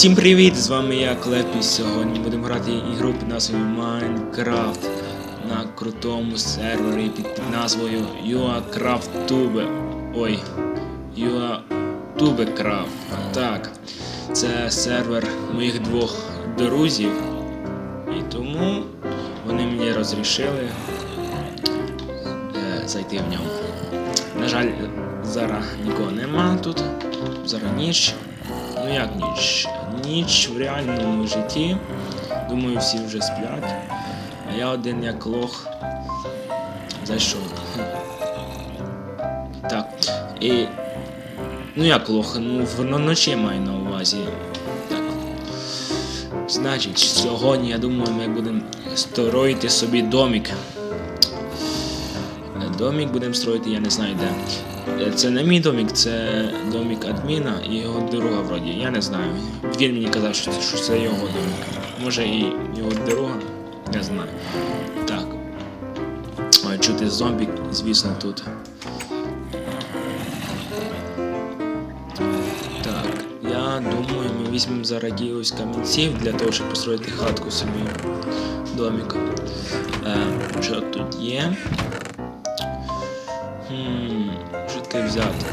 Всім привіт! З вами я Клепі. Сьогодні будемо грати ігру під назвою Minecraft на крутому сервері під назвою UACraftTube. Ой, UATubeCraft. Так, це сервер моїх двох друзів. І тому вони мені розрішили е, зайти в нього. На жаль, зараз нікого нема тут. Зараз ніч. Ну як ніч? Ніч в реальному житті. Думаю, всі вже сплять. А я один як лох зайшов. Так. І. Ну як лох? Ну вночі маю на увазі. Так. Значить, сьогодні, я думаю, ми будемо строїти собі домик. Домик будемо строїти, я не знаю де. Е, Це не мій домик, це домик адміна і його друга вроді. Я не знаю. Він мені казав, що це, що це його домик. Може і його друга, не знаю. Так. Чути зомбі, звісно, тут. Так, я думаю, ми візьмемо зараз ось камінців для того, щоб построїти хатку собі домик. Е, що тут є? Таке взяти?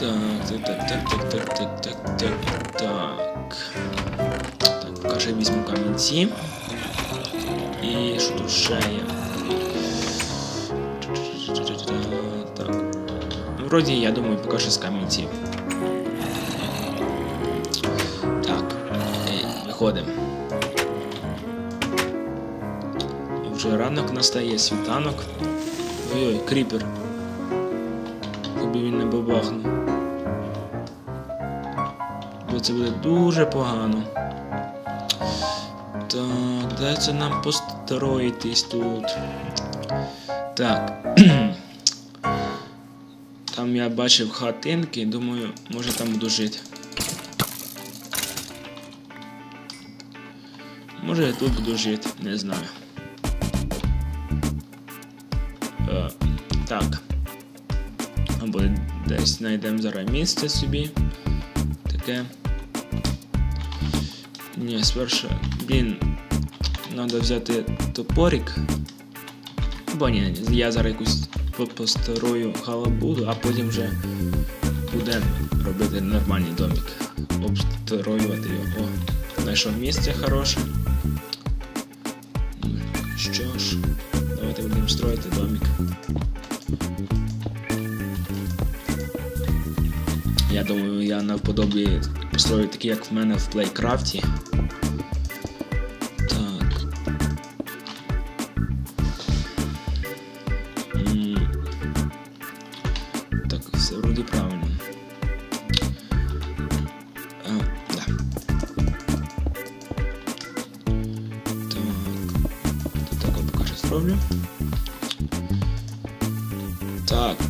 Так, так, так, так, так, так, так, так, так, так. Я візьму камінці. І що тут? Так. Ну, вроді, я думаю, поки що з камінців. Так, е, виходимо. Вже ранок настає, світанок. Ой-ой, кріпер. Тобі він не бабахнув. Бо це буде дуже погано. Так, де це нам построїтись тут? Так. Там я бачив хатинки, думаю, може там буду жити. Може я тут буду жити, не знаю. Так. Або десь знайдемо зараз місце собі. Таке. Ні, спершу. Блін. Треба взяти топорик. Бо ні, я зараз якусь по- построю халабуду, а потім вже буде робити нормальний домик. Обстроювати його. О, знайшов місце хороше. Що ж, давайте будемо строїти я навподобі построю такі, як в мене в Плейкрафті.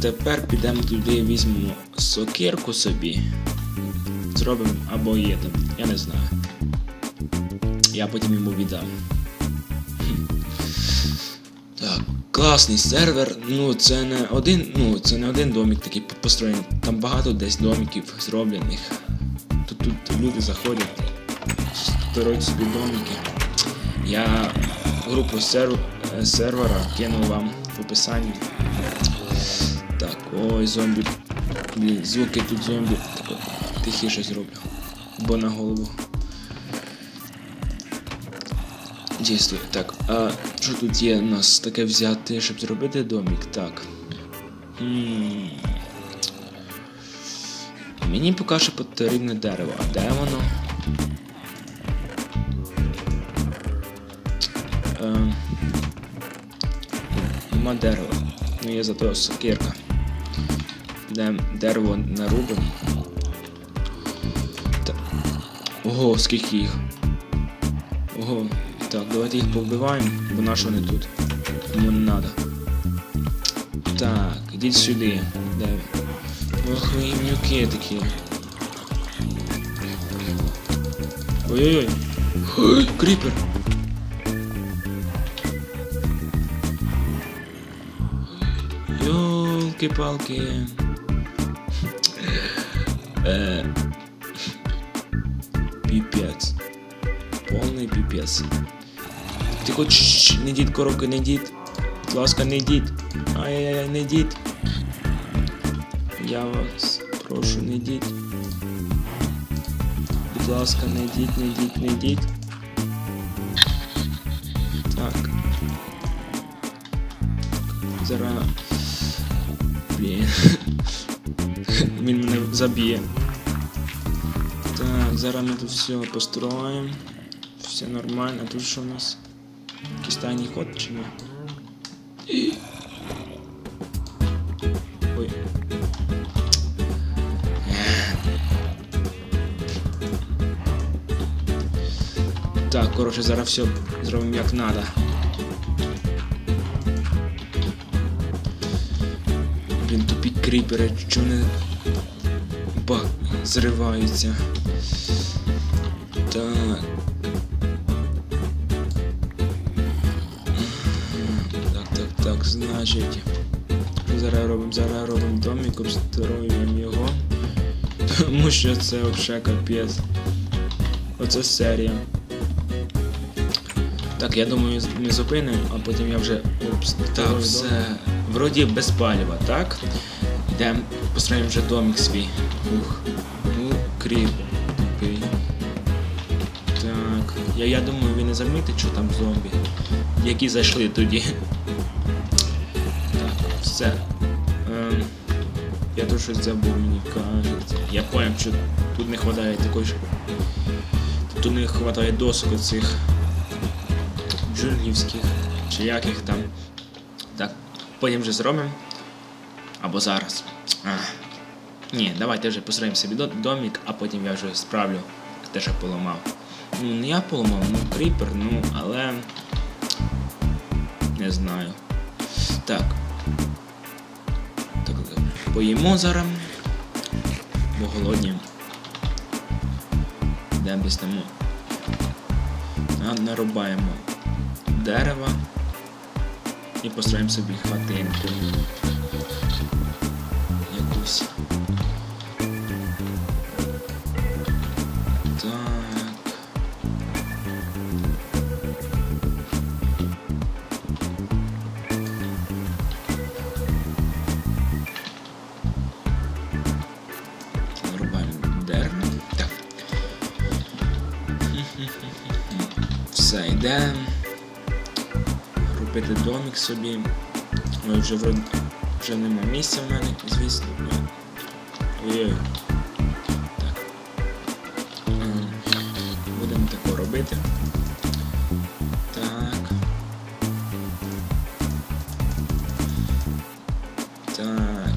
Тепер підемо туди, візьмемо сокирку собі. Зробимо або є там, я не знаю. Я потім йому віддам. Так, класний сервер. Ну, це не один, ну, це не один домик такий построєний. Там багато десь домиків зроблених. Тут, тут люди заходять, строять собі домики. Я групу серв... е, сервера кинув вам в описанні. Так, ой, зомбі. Блін, звуки тут зомбі. Так, тихіше зроблю. Бо на голову. Дійсно, так. А що тут є у нас таке взяти, щоб зробити домик? Так. Мені поки що потрібне дерево. А де воно? Ем. Нема дерева. Ну є зато сокирка. Підемо дерево нарубимо. Так. Ого, скільки їх. Ого. Так, давайте їх повбиваємо, бо на що вони тут. Кому не треба. Так, ідіть сюди. Де? Ох, ви такі. Ой-ой-ой. Ой, Кріпер! елки-палки. Э, пипец. полный пипец. Ты хочешь не дід коробки, не дід. Ласка, не дід. Ай-яй-яй, не дід. Я вас прошу, не дід. Ласка, не дід, не дід, не дід. Так. Зараз Блін. Він мене заб'є. Так, зараз ми тут все построїмо. Все нормально. А тут що у нас? Якийсь тайний ход чи ні? Ой. Так, коротше, зараз все зробимо як надо. Кріпери, чого не ба зриваються. Так. Так, так, так, значить. Зараз робимо? Зараз робимо домик, обстроюємо його. Тому що це взагалі капець. Оце серія. Так, я думаю, ми зупинимо, а потім я вже обстрою Так, все. Вроді без палива, так? Йдемо, построїмо вже домик свій. Ух. Ну, кріп. Так. Я, я думаю, він не замітить, що там зомбі. Які зайшли тоді. Так, все. Ем, я тут щось забув, мені кажеться. Я поняв, що тут не вистачає такої ж. Тут не вистачає досок оцих джунглівських, чи яких там. Так, потім вже зробимо. Або зараз. А. Ні, давайте вже построїмо собі до- домик, а потім я вже справлю те, що поламав. Ну, не я поламав, ну кріпер, ну, але. Не знаю. Так. Так, поїмо зараз. Бо голодні. Десь там. Нарубаємо дерева і построїмо собі хатинку. Якусь. Так. Нарубаємо дерево. Так. Все, йдемо робити домик собі. Ой, вже вроді вже нема місця в мене, звісно. Ой-ой. Так. Ем, Будемо тако робити. Так. Так.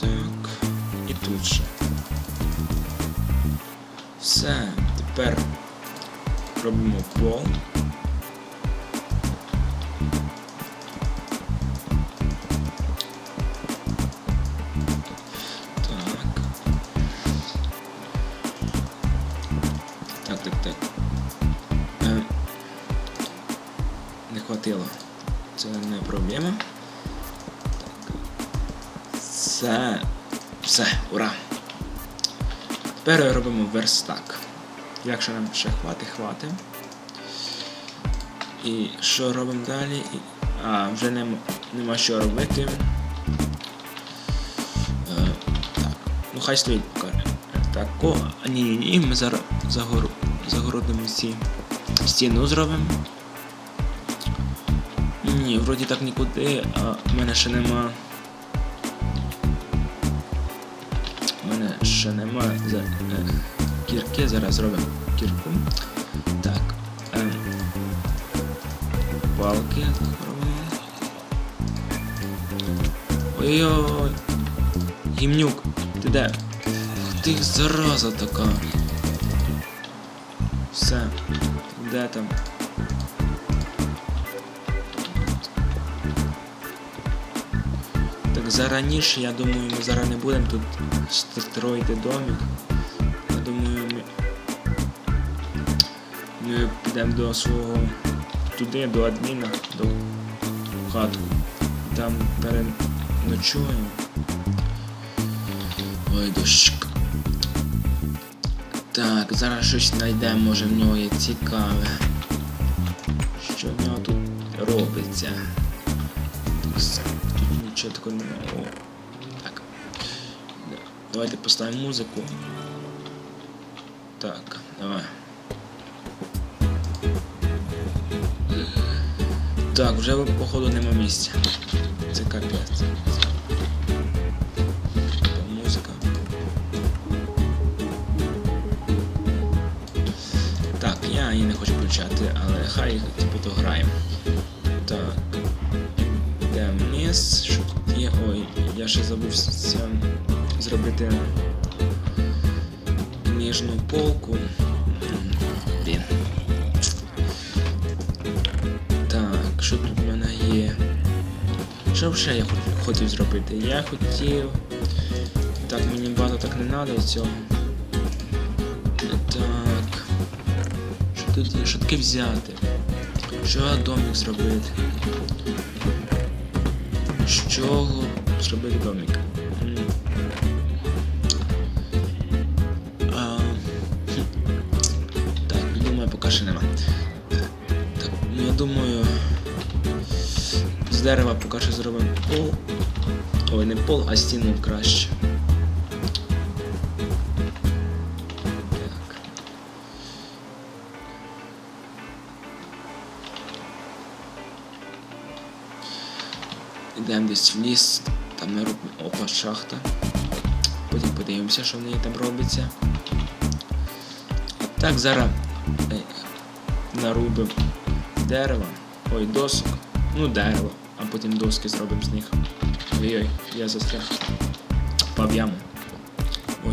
Так. І тут ще. Все, тепер робимо пол. Все, ура! Тепер робимо верстак. Якщо нам ще хватить, хватить. І що робимо далі? А, вже нема, нема що робити. Е, так. Ну хай стоїть поки. Так, о, ні, ні, ні, ми зараз загор, загородимо ці стіну зробимо. Ні, вроді так нікуди, а в мене ще нема. Мене ще нема за, е, кірки, зараз зробимо кірку. Так. Е, палки робимо. Ой-ой-ой. Гімнюк, ти де? Ти зараза така. Все. Де там? Зараніше, я думаю, ми зараз не будемо тут строїти домик. Я думаю, ми, ми підемо до свого туди, до адміна, до хату. Там переночуємо. Ой, дощик. Так, зараз щось знайдемо, може в нього є цікаве. Що в нього тут робиться? Так, нічого такого немає. О, Так. Да. Давайте поставимо музику. Так, давай. Так, вже походу нема місця. Це капець. Музика. Так, я її не хочу включати, але хай типу то граємо. Так. Вниз? Що тут є? Ой, я ще забув с- зробити ніжну полку. Блін. Так, що тут в мене є? Що ще я хотів зробити? Я хотів. Так, мені багато так не треба цього. Так. Що тут є? Що таке взяти? Що я домик зробити? Чого зробити домик? А. Так, думаю, поки що нема. Так, ну я думаю. З дерева поки що зробимо пол. Ой, не пол, а стіну краще. Десь в ліс, там робимо опа, шахта. Потім подивимося, що в неї там робиться. Так зараз е, нарубимо дерева, ой, досок, ну дерево, а потім доски зробимо з них. Ой-ой, я застряг. Впав в яму.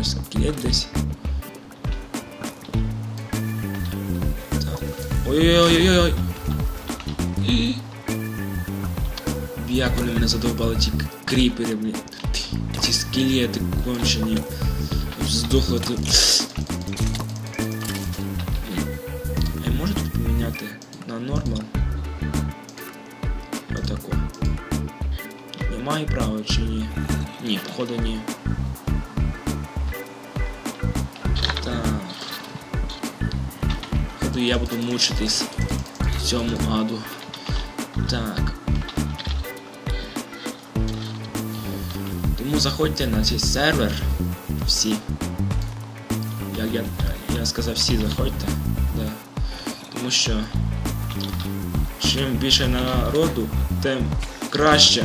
Ось клет десь. Ой-ой-ой-ой-ой. Як вони мене задовбали, ті кріпери, блін. Ці скелети кончені. Здохло тут. Я можу тут поміняти на нормал? Отако. Я маю право чи ні? Ні, походу ні. Так. Походу я буду мучитись в цьому аду. Так. Тому заходьте на цей сервер всі. Як я, я сказав, всі заходьте. Да. Тому що чим більше народу, тим краще.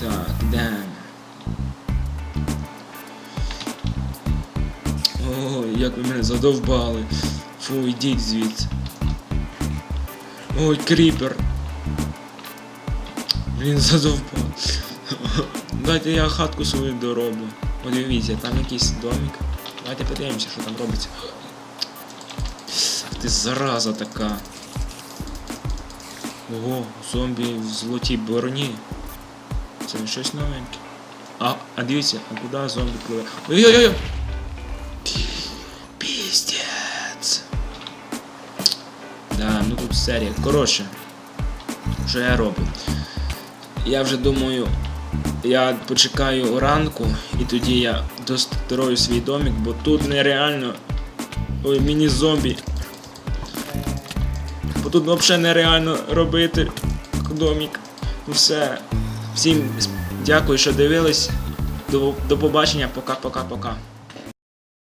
Так, йдемо. О, як ви мене задовбали. Фу, йдіть звідси. Ой, кріпер. Він задовбав. Дайте я хатку свою дороблю. Подивіться, там якийсь домик. Давайте подивимося, що там робиться. Ти зараза така. Ого, зомбі в золотій броні. Це не щось новеньке. А, а дивіться, а куди зомбі пливе? Ой-ой-ой! Піздець. Да, ну тут серія. Коротше, що я роблю? Я вже думаю, я почекаю ранку і тоді я дострою свій домик, бо тут нереально. Ой, міні-зомбі. Бо тут взагалі нереально робити домик. Ну все. Всім дякую, що дивились. До, до побачення. Пока-пока-пока.